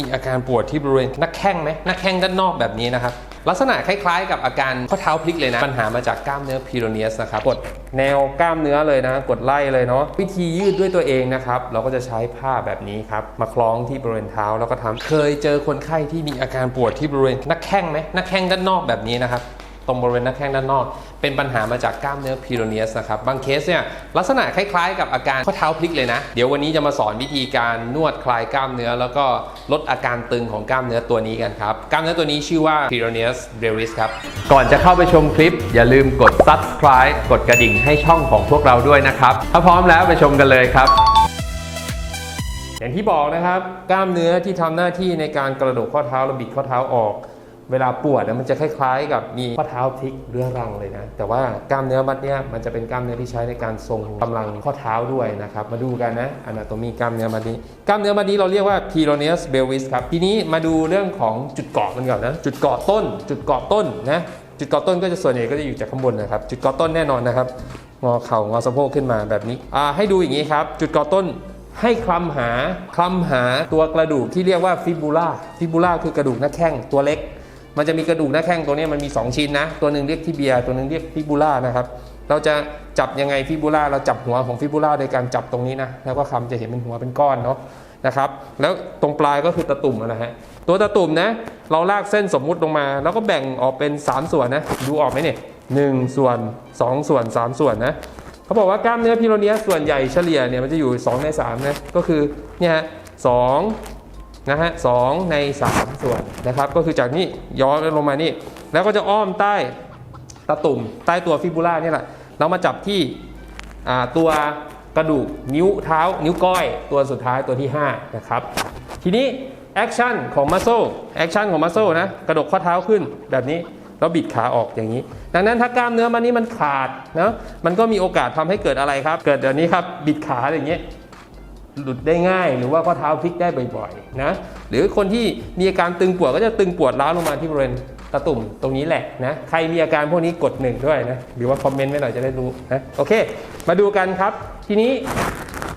มีอาการปวดที่บริเวณหน้าแข้งไหมหน้าแข้งด้านนอกแบบนี้นะครับลักษณะคล้ายๆ กับอาการข้อเท้าพลิกเลยนะ ปัญหามาจากกล้ามเนื้อพีโรเนียสนะครับกดแนวกล้ามเนื้อเลยนะ กดไล่เลยเนาะวิธียืดด้วยตัวเองนะครับ เราก็จะใช้ผ้าแบบนี้ครับ มาคล้องที่บริเวณเท้าแล้วก็ทำเคยเจอคนไข้ที่มีอาการปวดที่บริเวณหน้าแข้งไหมหน้าแข้งด้านนอกแบบนี้นะครับ ตรงบริเวณหน้าแข้งด้านนอก เป็นปัญหามาจากกล้ามเนื้อพีโรเนียสนะครับ บางเคสเนี่ยลักษณะคล้ายๆ กับอาการข้อเท้าพลิกเลยนะ เดี๋ยววันนี้จะมาสอนวิธีการนวดคลายกล้ามเนื้อ แล้วก็ลดอาการตึงของกล้ามเนื้อตัวนี้กันครับ กล้ามเนื้อตัวนี้ชื่อว่า p e r o n e u s brevis ครับ ก่อนจะเข้าไปชมคลิป อย่าลืมกด subscribe กดกระดิ่งให้ช่องของพวกเราด้วยนะครับ ถ้าพร้อมแล้วไปชมกันเลยครับอย่างที่บอกนะครับ กล้ามเนื้อที่ทำหน้าที่ในการกระดกข้อเท้าและบิดข้อเท้าออก เวลาปวดนะมันจะคล้ายๆ กับมีข้อเท้าพลิกเรื้อรังเลยนะ แต่ว่ากล้ามเนื้อมัดเนี้ยมันจะเป็นกล้ามเนื้อที่ใช้ในการทรงกำลังข้อเท้าด้วยนะครับ มาดูกันนะอนาโตมีกล้ามเนื้อมัดนี้ กล้ามเนื้อมัดนี้เราเรียกว่า p e r o n e u s brevis ครับ ทีนี้มาดูเรื่องของจุดเกาะมันก่อนนะ จุดเกาะต้น จุดเกาะต้นนะ จุดเกาะต้นก็จะส่วนใหญ่ก็จะอยู่จากข้างบนนะครับ จุดเกาะต้นแน่นอนนะครับ งอเข่างอสะโพกขึ้นมาแบบนี้ อ่า ให้ดูอย่างนี้ครับ จุดเกาะต้นให้คลำหาคลำหาตัวกระดูกที่เรียกว่าฟิบูล่า ฟิบูล่าคือกระดูกหน้าแข้งตัวเล็ก มันจะมีกระดูกหน้าแข้งตัวนี้มันมี 2 ชิ้นนะ ตัวหนึ่งเรียกทิเบียตัวหนึ่งเรียกฟิบูล่านะครับ เราจะจับยังไงฟิบูล่าเราจับหัวของฟิบูล่าโดยการจับตรงนี้นะ แล้วก็คำจะเห็นเป็นหัวเป็นก้อนเนาะนะครับ แล้วตรงปลายก็คือตะตุ่มนะฮะ ตัวตะตุ่มนะ เราลากเส้นสมมุติลงมา แล้วก็แบ่งออกเป็น 3 ส่วนนะ ดูออกไหมเนี่ยหนึ่งส่วน 2 ส่วน 3 ส่วนนะเขาบอกว่ากล้ามเนื้อพิโรเนียส่วนใหญ่เฉลี่ยเนี่ยมันจะอยู่ 2 ใน3นะ ก็คือเนี่ยฮะสอง นะฮะสองใน 3 ส่วนนะครับ ก็คือจากนี้ย้อนลงมานี่ แล้วก็จะอ้อมใต้ตะตุ่มใต้ตัวฟิบูล่านี่แหละเรามาจับที่ตัวกระดูกนิ้วเท้า นิ้วก้อย ตัวสุดท้ายตัวที่ 5 นะครับ ทีนี้แอคชั่นของมัสโซแอคชั่นของมัสโซนะกระดกข้อเท้าขึ้นแบบนี้แล้วบิดขาออกอย่างนี้ ดังนั้นถ้ากล้ามเนื้อมันนี้มันขาดนะมันก็มีโอกาสทำให้เกิดอะไรครับ เกิดเดี๋ยวนี้ครับบิดขาอย่างนี้ หลุดได้ง่าย หรือว่าข้อเท้าพลิกได้บ่อยๆนะหรือคนที่มีอาการตึงปวดก็จะตึงปวดร้าวลงมาที่บริเวณตะตุ่มตรงนี้แหละนะใครมีอาการพวกนี้กดหนึ่งด้วยนะหรือว่าคอมเมนต์ไว้หน่อยจะได้รู้นะโอเค มาดูกันครับ ทีนี้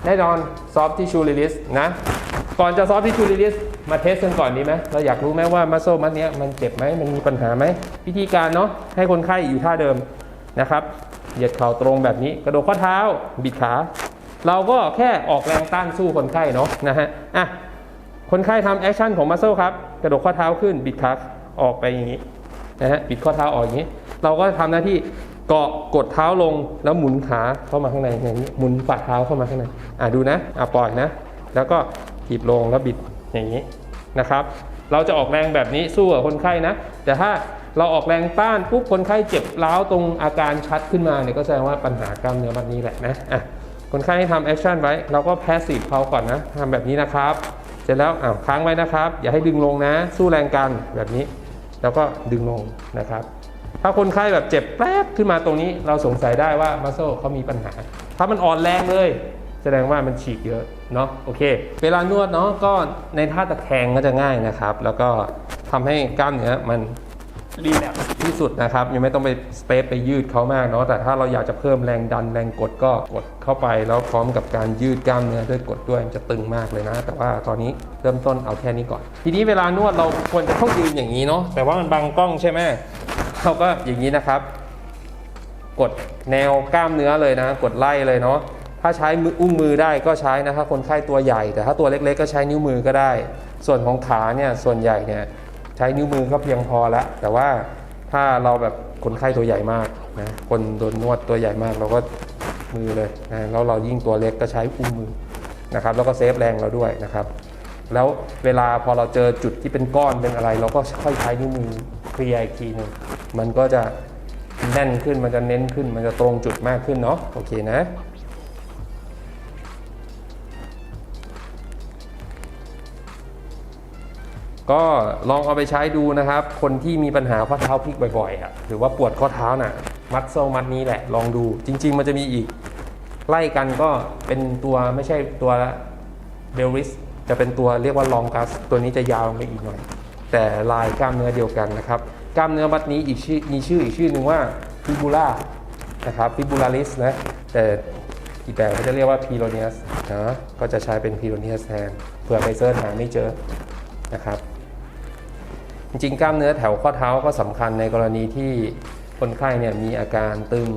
แน่นอนซอฟที่ชูริลิสนะก่อนจะซอฟที่ชูริลิสมาเทสกันก่อนดีไหมเราอยากรู้ไหมว่ามัสโซมัดเนี้ยมันเจ็บไหมมันมีปัญหาไหมวิธีการเนาะให้คนไข้อยู่ท่าเดิมนะครับเหยียดเข่าตรงแบบนี้ กระโดดข้อเท้า บิดขา เราก็แค่ออกแรงต้านสู้คนไข้เนาะนะฮะอะคนไข้ทำแอคชั่นของมัสเซลครับ กระดดข้อเท้าขึ้นบิดขาออกไปอย่างนี้นะฮะบิดข้อเท้าออกอย่างนี้ เราก็ทำหน้าที่เกาะกดเท้าลงแล้วหมุนขาเข้ามาข้างในอย่างนี้หมุนฝ่าเท้าเข้ามาข้างในอะดูนะอะปล่อยนะ แล้วก็ถีบลงแล้วบิดอย่างนี้นะครับ เราจะออกแรงแบบนี้สู้กับคนไข้นะ แต่ถ้าเราออกแรงต้านปุ๊บคนไข้เจ็บร้าวตรงอาการชัดขึ้นมาเนี่ยก็แสดงว่าปัญหากล้ามเนื้อมัดนี้แหละนะอะ คนไข้ให้ทำแอคชั่นไว้ เราก็แพสซีฟเขาก่อนนะทำแบบนี้นะครับ เสร็จแล้วอ้าวค้างไว้นะครับ อย่าให้ดึงลงนะ สู้แรงกันแบบนี้ แล้วก็ดึงลงนะครับ ถ้าคนไข้แบบเจ็บแป๊บขึ้นมาตรงนี้ เราสงสัยได้ว่ามัสโซเขามีปัญหา ถ้ามันอ่อนแรงเลยแสดงว่ามันฉีกเยอะเนาะโอเค เวลานวดเนาะก็ในท่าตะแคงก็จะง่ายนะครับ แล้วก็ทำให้กล้ามเนื้อมัน รีแลกซ์ที่สุดนะครับ ยังไม่ต้องไปสเปซไปยืดเขามากเนาะแต่ถ้าเราอยากจะเพิ่มแรงดันแรงกดก็กดเข้าไปแล้วพร้อมกับการยืดกล้ามเนื้อด้วยกดด้วยมันจะตึงมากเลยนะ แต่ว่าตอนนี้เริ่มต้นเอาแค่นี้ก่อน ทีนี้เวลานวดเราควรจะต้องยืนอย่างนี้เนาะแต่ว่ามันบังกล้องใช่ไหมเราก็อย่างนี้นะครับ กดแนวกล้ามเนื้อเลยนะ กดไล่เลยเนาะถ้าใช้มืออุ้งมือได้ก็ใช้นะครับคนไข้ตัวใหญ่ แต่ถ้าตัวเล็กๆ ก็ใช้นิ้วมือก็ได้ ส่วนของขาเนี่ยส่วนใหญ่เนี่ย ใช้นิ้วมือก็เพียงพอแล้วแต่ว่าถ้าเราแบบคนไข้ตัวใหญ่มากนะคนโดนนวดตัวใหญ่มากเราก็มือเลยนะแล้วเรายิ่งตัวเล็กก็ใช้อุ้งมือนะครับแล้วก็เซฟแรงเราด้วยนะครับแล้วเวลาพอเราเจอจุดที่เป็นก้อนเป็นอะไร เราก็ค่อยใช้นิ้วมือเคลียร์อีกทีหนึ่งมันก็จะแน่นขึ้นมันจะเน้นขึ้นมันจะตรงจุดมากขึ้นเนาะโอเคนะ ก็ลองเอาไปใช้ดูนะครับ คนที่มีปัญหาข้อเท้าพลิกบ่อยๆอะหรือว่าปวดข้อเท้าน่ะ มัดโซมัดนี้แหละ ลองดู จริง ๆ มันจะมีอีก ไล่กันก็เป็นตัวไม่ใช่ตัวเบลริสจะเป็นตัวเรียกว่าลองกัส ตัวนี้จะยาวไปอีกหน่อย แต่ลายกล้ามเนื้อเดียวกันนะครับ กล้ามเนื้อมัดนี้อีกชื่อมีชื่ออีกชื่อหนึ่งว่าฟิบูล่านะครับฟิบูลาริสนะแต่อีกแบบเขาจะเรียกว่าพีโรเนียสนะก็จะใช้เป็นพีโรเนียสแทนเผื่อไปเสิร์ชหาไม่เจอนะครับ จริงๆกล้ามเนื้อแถวข้อเท้าก็สำคัญในกรณีที่คนไข้เนี่ยมีอาการตึง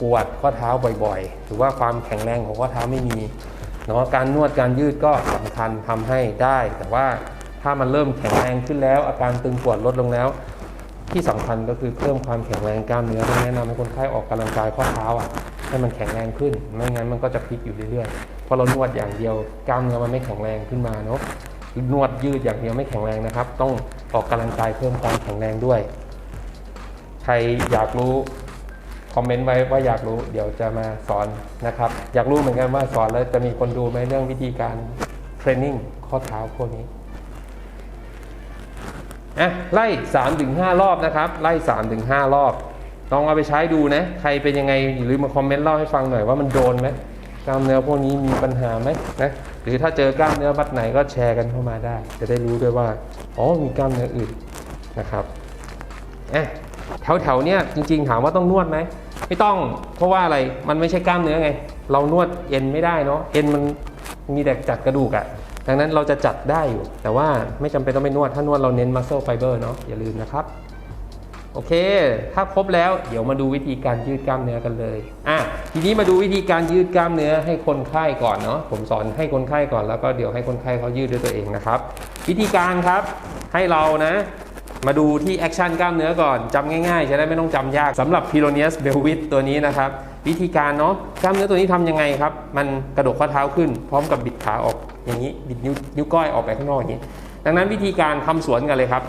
ปวดข้อเท้าบ่อยๆ หรือว่าความแข็งแรงของข้อเท้าไม่มีเนาะการนวดการยืดก็สำคัญทำให้ได้ แต่ว่าถ้ามันเริ่มแข็งแรงขึ้นแล้ว อาการตึงปวดลดลงแล้ว ที่สำคัญก็คือเพิ่มความแข็งแรงกล้ามเนื้อต้องแนะนำให้คนไข้ออกกำลังกายข้อเท้าอะให้มันแข็งแรงขึ้น ไม่งั้นมันก็จะพลิกอยู่เรื่อยๆพราะเรานวดอย่างเดียวกล้ามเนื้อมันไม่แข็งแรงขึ้นมาเนาะ นวดยืดอย่างเดียวไม่แข็งแรงนะครับ ต้องออกกำลังกายเพิ่มความแข็งแรงด้วย ใครอยากรู้คอมเมนต์ไว้ว่าอยากรู้เดี๋ยวจะมาสอนนะครับ อยากรู้เหมือนกันว่าสอนแล้วจะมีคนดูไหมเรื่องวิธีการเทรนนิ่งข้อเท้าพวกนี้อะไล่3ถึง5รอบนะครับ ไล่3ถึง5รอบลองเอาไปใช้ดูนะ ใครเป็นยังไงอย่าลืมมาคอมเมนต์เล่าให้ฟังหน่อยว่ามันโดนไหม กล้ามเนื้อพวกนี้มีปัญหาไหมนะหรือถ้าเจอกล้ามเนื้อบัดไหนก็แชร์กันเข้ามาได้ จะได้รู้ด้วยว่าอ๋อมีกล้ามเนื้ออื่นนะครับอะแถวแถวๆเนี้ยจริง ๆ ถามว่าต้องนวดไหมไม่ต้องเพราะว่าอะไรมันไม่ใช่กล้ามเนื้อไง เรานวดเอ็นไม่ได้เนาะเอ็นมันมีแต่จัดกระดูกอะดังนั้นเราจะจัดได้อยู่ แต่ว่าไม่จำเป็นต้องไปนวดถ้านวดเราเน้น muscle fiber เนาะอย่าลืมนะครับ โอเค ถ้าครบแล้วเดี๋ยวมาดูวิธีการยืดกล้ามเนื้อกันเลย อะ ทีนี้มาดูวิธีการยืดกล้ามเนื้อให้คนไข้ก่อนเนาะ ผมสอนให้คนไข้ก่อนแล้วก็เดี๋ยวให้คนไข้เขายืดด้วยตัวเองนะครับ วิธีการครับให้เรานะ มาดูที่แอคชั่นกล้ามเนื้อก่อนจำง่ายๆ จะได้ไม่ต้องจำยากสำหรับ p i r o n e u s b e l v i t ตัวนี้นะครับ วิธีการเนาะ กล้ามเนื้อตัวนี้ทำยังไงครับ มันกระดกข้อเท้าขึ้น พร้อมกับบิดขาออกอย่างนี้ บิดนิ้วนิ้วก้อยออกไปข้างนอกอย่างนี้ ดังนั้นวิธีการทำสวนกันเลยครับ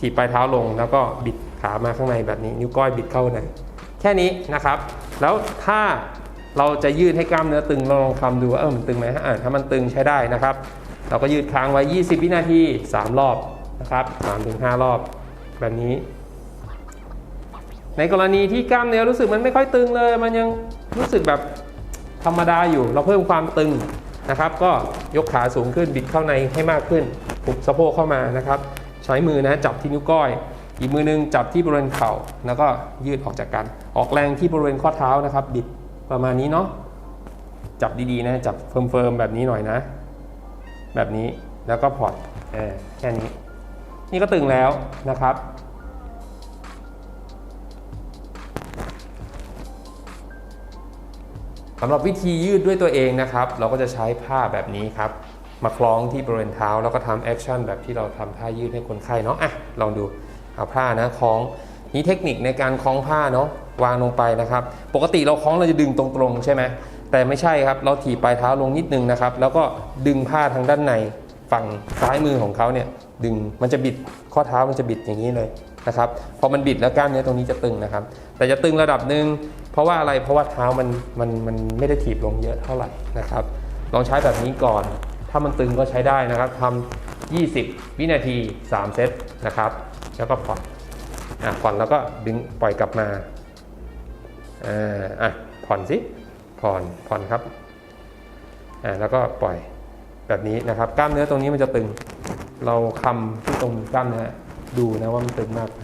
ถีบปลายเท้าลงแล้วก็บิด ขามาข้างในแบบนี้ นิ้วก้อยบิดเข้าในแค่นี้นะครับ แล้วถ้าเราจะยืดให้กล้ามเนื้อตึงเราลองทำดูว่าเออมันตึงไหมอ่าถ้ามันตึงใช้ได้นะครับ เราก็ยืดค้างไว้ 20 วินาที 3 รอบนะครับ3-5 รอบ แบบนี้ ในกรณีที่กล้ามเนื้อรู้สึกมันไม่ค่อยตึงเลย มันยังรู้สึกแบบธรรมดาอยู่ เราเพิ่มความตึงนะครับ ก็ยกขาสูงขึ้นบิดเข้าในให้มากขึ้นปุบสะโพกเข้ามานะครับ ใช้มือนะจับที่นิ้วก้อย อีกมือนึงจับที่บริเวณเข่าแล้วก็ยืดออกจากกัน ออกแรงที่บริเวณข้อเท้านะครับ บิดประมาณนี้เนาะจับดีๆนะจับเฟิร์มๆแบบนี้หน่อยนะ แบบนี้แล้วก็ผ่อนอแค่นี้ นี่ก็ตึงแล้วนะครับ สำหรับวิธียืดด้วยตัวเองนะครับ เราก็จะใช้ผ้าแบบนี้ครับ มาคล้องที่บริเวณเท้าแล้วก็ทำแอคชั่นแบบที่เราทำท่ายืดให้คนไข้เนาะอะลองดู เอาผ้านะคล้องนี่เทคนิคในการคล้องผ้าเนาะวางลงไปนะครับ ปกติเราคล้องเราจะดึงตรงๆ ใช่ไหมแต่ไม่ใช่ครับ เราถีบปลายเท้าลงนิดนึงนะครับ แล้วก็ดึงผ้าทางด้านในฝั่งซ้ายมือของเขาเนี่ยดึงมันจะบิดข้อเท้ามันจะบิดอย่างนี้เลยนะครับพอมันบิดแล้วกล้ามเนื้อตรงนี้จะตึงนะครับ แต่จะตึงระดับหนึ่งเพราะว่าอะไรเพราะว่าเท้ามันมันมันไม่ได้ถีบลงเยอะเท่าไหร่นะครับ ลองใช้แบบนี้ก่อน ถ้ามันตึงก็ใช้ได้นะครับทำ20 วินาที 3 เซตนะครับ แล้วก็ผ่อนอะผ่อนแล้วก็ดึงปล่อยกลับมาอ่าอะผ่อนสิผ่อนผ่อนครับอ่าแล้วก็ปล่อยแบบนี้นะครับ กล้ามเนื้อตรงนี้มันจะตึง เราคำที่ตรงกล้ามเนื้อดูนะว่ามันตึงมากไหม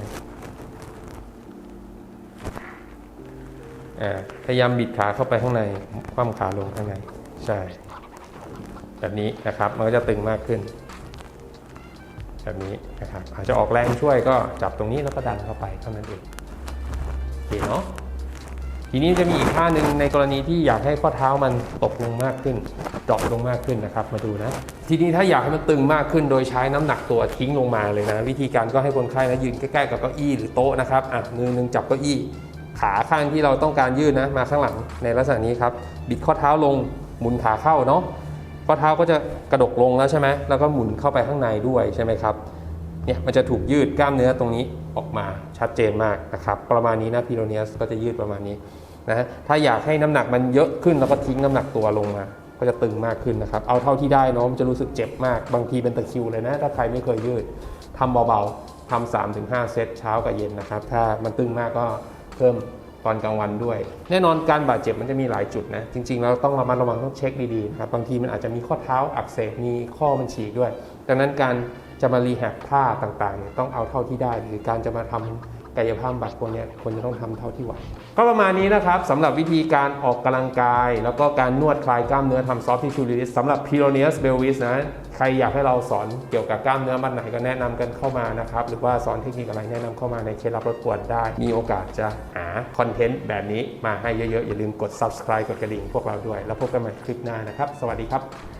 อ่าพยายามบิดขาเข้าไปข้างใน คว่ำขาลงข้างใน ใช่ แบบนี้นะครับ มันก็จะตึงมากขึ้น แบบนี้นะครับอาจจะออกแรงช่วยก็จับตรงนี้แล้วก็ดันเข้าไปเท่านั้นเองโอเคเนาะทีนี้จะมีอีกท่าหนึ่งในกรณีที่อยากให้ข้อเท้ามันตกลงมากขึ้นดรอปลงมากขึ้นนะครับ มาดูนะ ทีนี้ถ้าอยากให้มันตึงมากขึ้น โดยใช้น้ำหนักตัวทิ้งลงมาเลยนะ วิธีการก็ให้คนไข้นะยืนใกล้ๆกับเก้าอี้หรือโต๊ะนะครับอะมือหนึงจับเก้าอี้ ขาข้างที่เราต้องการยืดนะมาข้างหลังในลักษณะนี้ครับ บิดข้อเท้าลงหมุนขาเข้าเนาะ ข้อเท้าก็จะกระดกลงแล้วใช่ไหมแล้วก็หมุนเข้าไปข้างในด้วยใช่ไหมครับเนี่ยมันจะถูกยืดกล้ามเนื้อตรงนี้ออกมาชัดเจนมากนะครับประมาณนี้นะพีโรเนียสก็จะยืดประมาณนี้นะถ้าอยากให้น้ำหนักมันเยอะขึ้นแล้วก็ทิ้งน้ำหนักตัวลงมาก็จะตึงมากขึ้นนะครับ เอาเท่าที่ได้เนาะมันจะรู้สึกเจ็บมาก บางทีเป็นตะคิวเลยนะ ถ้าใครไม่เคยยืดทำเบาๆทำสามถึงห้าเซตเช้ากับเย็นนะครับ ถ้ามันตึงมากก็เพิ่ม ตอนกลางวันด้วย แน่นอนการบาดเจ็บมันจะมีหลายจุดนะ จริงๆเราต้องระมัดระวังต้องเช็คดีๆนะครับบางทีมันอาจจะมีข้อเท้าอักเสบมีข้อมันฉีกด้วย ดังนั้นการจะมารีแฮบท่าต่างๆเนี่ยต้องเอาเท่าที่ได้หรือการจะมาทำกกายภาพบำบัดพวกเนี้ยควรจะต้องทำเท่าที่ไหวก็ประมาณนี้นะครับสำหรับวิธีการออกกำลังกาย แล้วก็การนวดคลายกล้ามเนื้อทำซอฟต์ทิชชูลิสสำหรับ p i r o n e u s Belvis นะใครอยากให้เราสอนเกี่ยวกับกล้ามเนื้อมัดไหนก็แนะนำกันเข้ามานะครับ หรือว่าสอนเทคนิคอะไรแนะนำเข้ามาในเคล็ดลับลดปวดได้ มีโอกาสจะหาคอนเทนต์แบบนี้มาให้เยอะๆ อย่าลืมกด subscribe กดกระดิ่งพวกเราด้วย แล้วพบกันใหม่คลิปหน้านะครับ สวัสดีครับ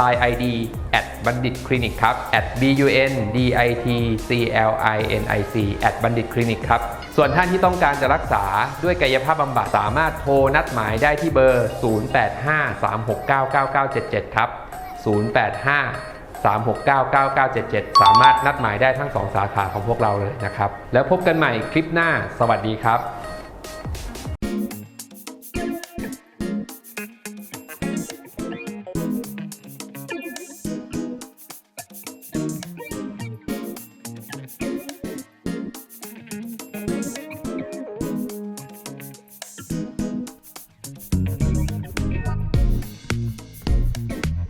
Line ID at บัณฑิตคลินิกครับ at b u n d i t c l i n i c at บัณฑิตคลินิกครับ ส่วนท่านที่ต้องการจะรักษาด้วยกายภาพบำบัดสามารถโทรนัดหมายได้ที่เบอร์ 0853699977 ครับ 085 3699977 สามารถนัดหมายได้ทั้ง 2 สาขาของพวกเราเลยนะครับ แล้วพบกันใหม่คลิปหน้า สวัสดีครับ